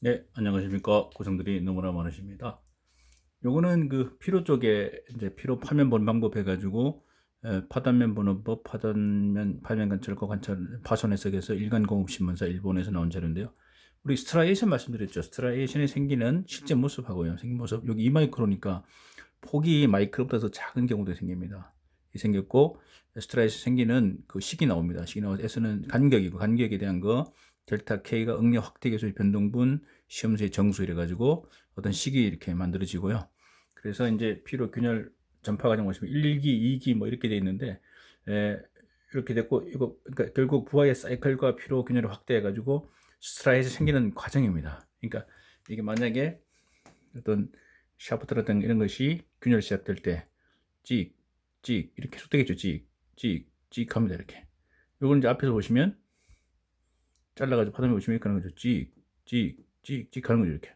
네, 안녕하십니까. 고성들이 너무나 많으십니다. 요거는 그 피로 쪽에 이제 피로 파면 보는 방법 해가지고 에, 파단면 보는 법, 파단면 파면 관찰과 관찰 파손 해석에서 일간 공업 신문사 일본에서 나온 자료인데요. 우리 스트라이에이션 말씀드렸죠. 스트라이에이션이 생기는 실제 모습하고요. 생긴 모습 여기 2마이크로니까 폭이 마이크로보다 더 작은 경우도 생깁니다. 이 생겼고 스트라이에이션 생기는 그 식이 나옵니다. 식이 나와서 S는 간격이고 간격에 대한 거 델타 K가 응력 확대 계수의 변동분 시험수의 정수 이래 가지고 어떤 식이 이렇게 만들어지고요. 그래서 이제 피로 균열 전파 과정 보시면 1기, 2기 뭐 이렇게 돼 있는데 에, 이렇게 됐고 이거 그러니까 결국 부하의 사이클과 피로 균열을 확대해 가지고 스트라이에서 생기는 과정입니다. 그러니까 이게 만약에 어떤 샤프트라든가 이런 것이 균열 시작될 때 찍, 찍 이렇게 계속 되겠죠. 찍, 찍, 찍 합니다. 이렇게. 이걸 이제 앞에서 보시면 잘라가지고 보시면 이렇게 하는 거죠. 찍, 찍, 찍, 찍 하는 거죠. 이렇게.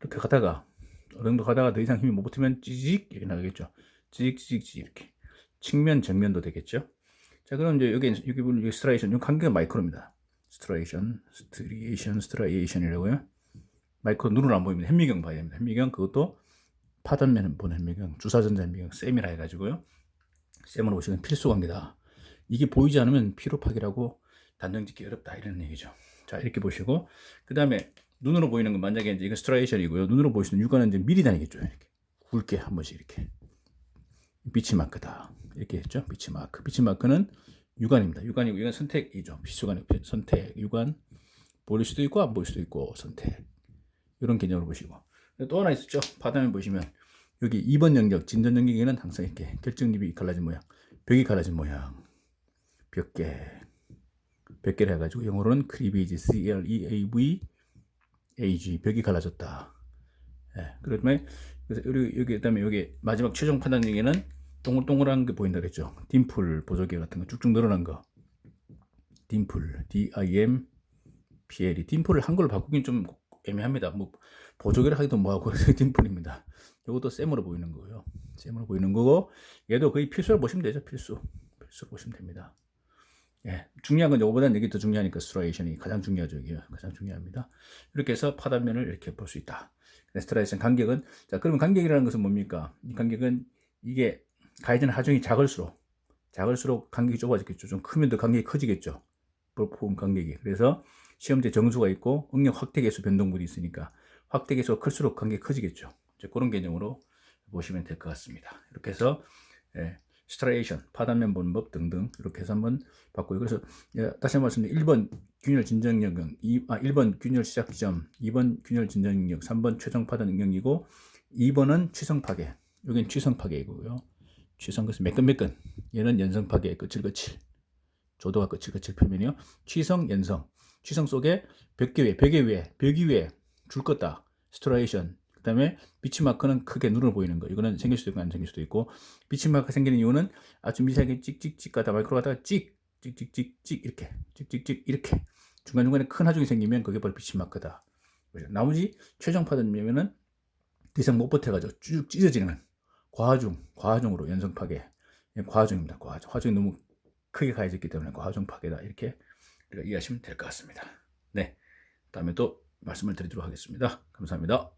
이렇게 가다가 어느 정도 가다가 더 이상 힘이 못 버티면 찌직 이렇게 나가겠죠. 찌직, 찌직, 찌직 이렇게. 측면, 정면도 되겠죠. 자, 그럼 이제 여기, 여기 보면 여기 스트라이션, 이 간격은 마이크로입니다. 스트레이션, 스트리에이션, 스트라이에이션이라고요. 마이크로 눈으로 안 보입니다. 현미경 봐야 됩니다. 현미경 그것도 파단면은 보는 현미경, 주사전자 현미경, 셈이라 해가지고요. 셈으로 보시면 필수 관계다. 이게 보이지 않으면 피로 파기라고 단정 짓기 어렵다 이런 얘기죠. 자 이렇게 보시고 그 다음에 눈으로 보이는 건 만약에 이제 이건 스트라이션이고요. 눈으로 보시는 육안은 이제 미리 다니겠죠. 이렇게 굵게 한 번씩 이렇게 비치 마크다 이렇게 했죠. 비치 마크. 비치 마크는 육안입니다. 육안이고 이건 선택이죠. 비수관의 선택. 육안 보일 수도 있고 안 보일 수도 있고 선택. 이런 개념으로 보시고 또 하나 있었죠. 바닥에 보시면 여기 2번 영역 진전 영역에는 항상 이렇게 결정립이 갈라진 모양, 벽이 갈라진 모양, 벽계 몇 개를 해가지고 영어로는 크리비지 C L E A V A G 벽이 갈라졌다. 예, 그다음에 그래서 여기 여기 그다음에 여기 마지막 최종 판단 중에는 동글동글한 게 보인다 그랬죠. 딤플 보조개 같은 거 쭉쭉 늘어난 거. 딤플 D I M P L 이 딤플을 한글로 바꾸긴 좀 애매합니다. 뭐 보조개를 하기도 뭐하고 딤플입니다. 이것도 쌤으로 보이는 거고요. 쌤으로 보이는 거고 얘도 거의 필수로 보시면 되죠. 필수 필수로 보시면 됩니다. 예, 중요한 건 이거보다는 이게 더 중요하니까 스트라이션이 가장 중요하죠. 이게 가장 중요합니다. 이렇게 해서 파단면을 이렇게 볼 수 있다. 스트라이션 간격은 자 그러면 간격이라는 것은 뭡니까? 이 간격은 이게 가해진 하중이 작을수록 작을수록 간격이 좁아지겠죠. 좀 크면 더 간격이 커지겠죠. 볼품 간격이. 그래서 시험제 정수가 있고 응력 확대 계수 변동분이 있으니까 확대 계수가 클수록 간격이 커지겠죠. 이제 그런 개념으로 보시면 될 것 같습니다. 이렇게 해서 예, 스트레이션, 파단면 보는 법 등등 이렇게 해서 한번 봤고요. 그래서 예, 다시 말씀드리면 1번 균열 진정 영역, 2, 아, 1번 균열 시작 지점, 2번 균열 진정 영역, 3번 최종 파단 영역이고 2번은 취성 파괴. 여기는 취성 파괴이고요. 취성 것은 매끈매끈. 얘는 연성 파괴 거칠거칠. 조도가 거칠거칠 표면이요. 취성 연성. 취성 속에 벽계 위에 벽에 위에 벽이 위에 줄 껐다. 스트레이션 그다음에 비치 마크는 크게 눈으로 보이는 거. 이거는 생길 수도 있고 안 생길 수도 있고 비치 마크 생기는 이유는 아주 미세하게 찍찍찍 가다 마이크로 가다가 찍 찍찍찍찍 이렇게 찍찍찍 이렇게 중간 중간에 큰 하중이 생기면 그게 바로 비치 마크다. 나머지 최종 파단면은 더 이상 못 버텨가지고 쭉 찢어지는 과하중, 과하중으로 연성 파괴. 과하중입니다. 과하중. 화중이 너무 크게 가해졌기 때문에 과하중 파괴다. 이렇게 우리가 이해하시면 될 것 같습니다. 네. 다음에 또 말씀을 드리도록 하겠습니다. 감사합니다.